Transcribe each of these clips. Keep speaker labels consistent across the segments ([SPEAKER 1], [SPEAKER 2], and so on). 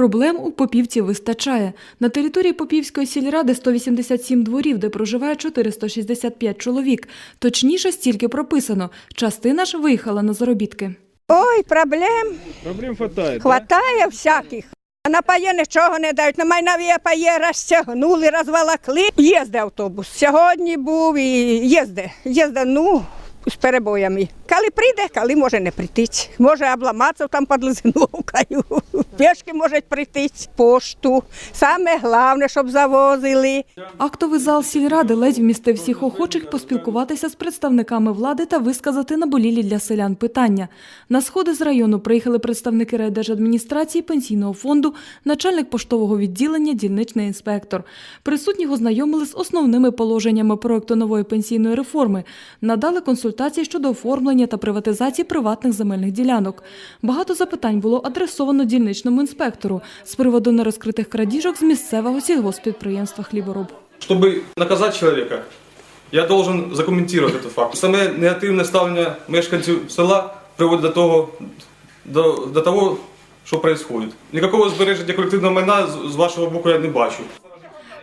[SPEAKER 1] Проблем у Попівці вистачає. На території Попівської сільради 187 дворів, де проживає 465 чоловік. Точніше, стільки прописано. Частина ж виїхала на заробітки.
[SPEAKER 2] Ой, проблем
[SPEAKER 3] Проблем хватает.
[SPEAKER 2] хватає всяких. А На пає нічого не дають. На майнові пає розтягнули, розвалакли. Їзде автобус. Сьогодні був і їзде. Їзде, ну, з перебоями. Коли прийде, коли може не прийти. Може обламатися там під лизиновкою. Пішки можуть прийти. Пошту. Саме головне, щоб завозили.
[SPEAKER 1] Актовий зал сільради ледь вмістив всіх охочих поспілкуватися з представниками влади та висказати наболілі для селян питання. На сходи з району приїхали представники райдержадміністрації, пенсійного фонду, начальник поштового відділення, дільничний інспектор. Присутніх ознайомили з основними положеннями проекту нової пенсійної реформи, надали консультації щодо оформлення та приватизації приватних земельних ділянок. Багато запитань було адресовано дільничному інспектору з приводу нерозкритих крадіжок з місцевого сільгоспідприємства «Хлібороб».
[SPEAKER 4] Чтобы наказать человека, я должен закоментувати этот факт. Саме негативне ставлення мешканців села приводить до того, до, до того що відбувається. Ніякого збереження колективного майна з вашого боку я не бачу.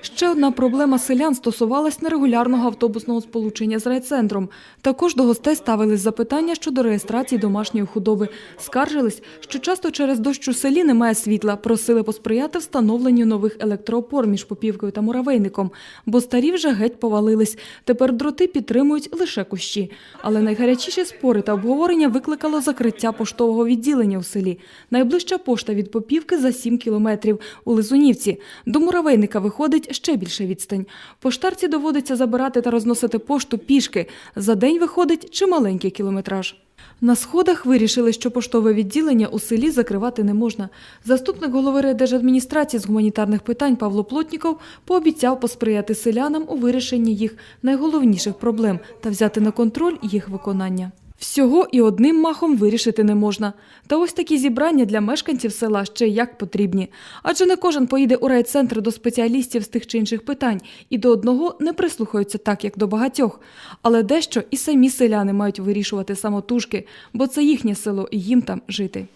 [SPEAKER 1] Ще одна проблема селян стосувалась нерегулярного автобусного сполучення з райцентром. Також до гостей ставились запитання щодо реєстрації домашньої худоби. Скаржились, що часто через дощ у селі немає світла. Просили посприяти встановленню нових електроопор між Попівкою та Муравейником, бо старі вже геть повалились. Тепер дроти підтримують лише кущі. Але найгарячіші спори та обговорення викликало закриття поштового відділення у селі. Найближча пошта від Попівки за 7 кілометрів у Лизунівці. До Муравейника виходить ще більше відстань. Поштарці доводиться забирати та розносити пошту пішки. За день виходить чималенький кілометраж. На сходах вирішили, що поштове відділення у селі закривати не можна. Заступник голови райдержадміністрації з гуманітарних питань Павло Плотніков пообіцяв посприяти селянам у вирішенні їх найголовніших проблем та взяти на контроль їх виконання. Всього і одним махом вирішити не можна. Та ось такі зібрання для мешканців села ще як потрібні. Адже не кожен поїде у райцентр до спеціалістів з тих чи інших питань і до одного не прислухаються так, як до багатьох. Але дещо і самі селяни мають вирішувати самотужки, бо це їхнє село і їм там жити.